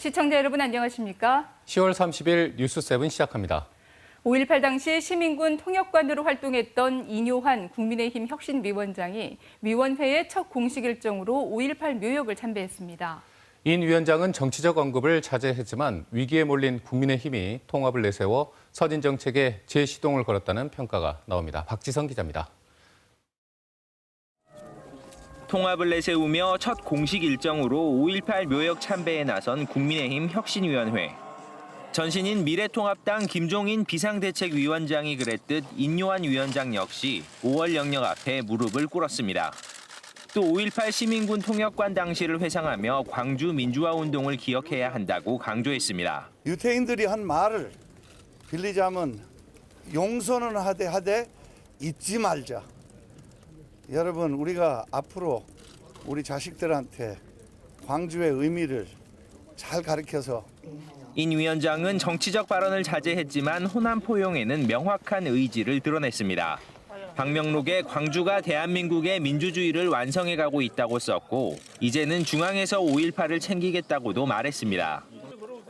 시청자 여러분 안녕하십니까? 10월 30일 뉴스 7 시작합니다. 5.18 당시 시민군 통역관으로 활동했던 이뇨한 국민의힘 혁신위원장이 위원회의 첫 공식 일정으로 5.18 묘역을 참배했습니다. 인 위원장은 정치적 언급을 자제했지만 위기에 몰린 국민의힘이 통합을 내세워 서진 정책에 재시동을 걸었다는 평가가 나옵니다. 박지성 기자입니다. 통합을 내세우며 첫 공식 일정으로 5.18 묘역 참배에 나선 국민의힘 혁신위원회. 전신인 미래통합당 김종인 비상대책위원장이 그랬듯 인요한 위원장 역시 5월 영역 앞에 무릎을 꿇었습니다. 또 5.18 시민군 통역관 당시를 회상하며 광주 민주화 운동을 기억해야 한다고 강조했습니다. 유태인들이 한 말을 빌리자면 용서는 하되 하되 잊지 말자. 여러분 우리가 앞으로 우리 자식들한테 광주의 의미를 잘 가르쳐서 인 위원장은 정치적 발언을 자제했지만 호남 포용에는 명확한 의지를 드러냈습니다. 방명록에 광주가 대한민국의 민주주의를 완성해가고 있다고 썼고 이제는 중앙에서 5.18을 챙기겠다고도 말했습니다.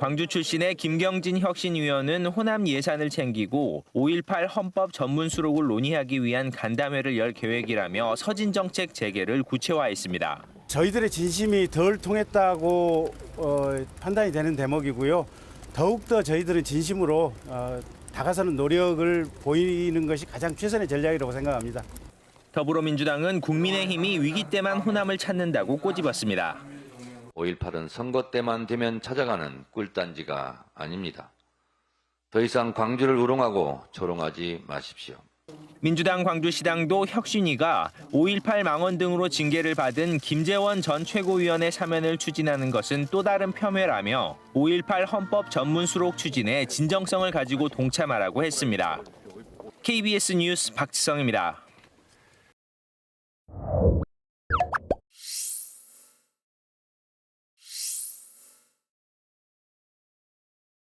광주 출신의 김경진 혁신위원은 호남 예산을 챙기고 5.18 헌법 전문 수록을 논의하기 위한 간담회를 열 계획이라며 서진 정책 재개를 구체화했습니다. 저희들의 진심이 덜 통했다고 어, 판단이 되는 대목이고요. 더욱더 저희들은 진심으로 어, 다가서는 노력을 보이는 것이 가장 최선의 전략이라고 생각합니다. 더불어민주당은 국민의힘이 위기 때만 호남을 찾는다고 꼬집었습니다. 5.18은 선거 때만 되면 찾아가는 꿀단지가 아닙니다. 더 이상 광주를 우롱하고 조롱하지 마십시오. 민주당 광주시당도 혁신위가 5.18 망원 등으로 징계를 받은 김재원 전 최고위원의 사면을 추진하는 것은 또 다른 폄훼라며 5.18 헌법 전문 수록 추진에 진정성을 가지고 동참하라고 했습니다. KBS 뉴스 박지성입니다.